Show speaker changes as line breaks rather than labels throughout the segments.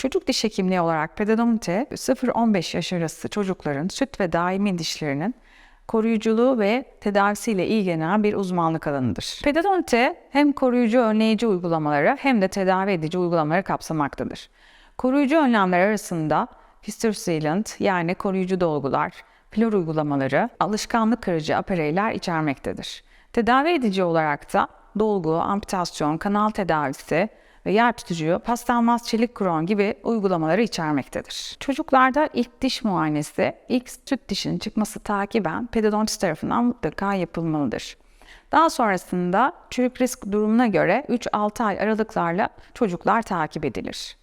Çocuk diş hekimliği olarak pedodonti 0-15 yaş arası çocukların süt ve daimi dişlerinin koruyuculuğu ve tedavisiyle ilgilenen bir uzmanlık alanıdır. Pedodonti hem koruyucu önleyici uygulamaları hem de tedavi edici uygulamaları kapsamaktadır. Koruyucu önlemler arasında fistül sealant yani koruyucu dolgular, flor uygulamaları, alışkanlık kırıcı apareyler içermektedir. Tedavi edici olarak da dolgu, amputasyon, kanal tedavisi ve yer tutucu, paslanmaz çelik kron gibi uygulamaları içermektedir. Çocuklarda ilk diş muayenesi, ilk süt dişinin çıkması takiben pedodontist tarafından mutlaka yapılmalıdır. Daha sonrasında çürük risk durumuna göre 3-6 ay aralıklarla çocuklar takip edilir.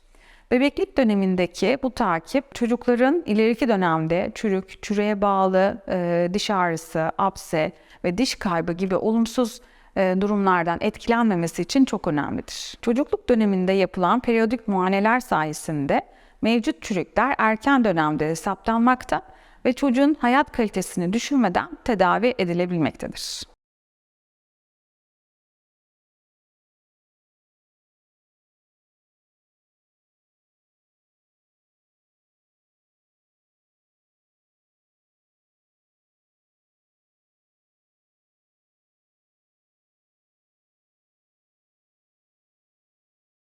Bebeklik dönemindeki bu takip çocukların ileriki dönemde çürük, çürüğe bağlı e, diş ağrısı, apse ve diş kaybı gibi olumsuz durumlardan etkilenmemesi için çok önemlidir. Çocukluk döneminde yapılan periyodik muayeneler sayesinde mevcut çürükler erken dönemde saptanmakta ve çocuğun hayat kalitesini düşürmeden tedavi edilebilmektedir.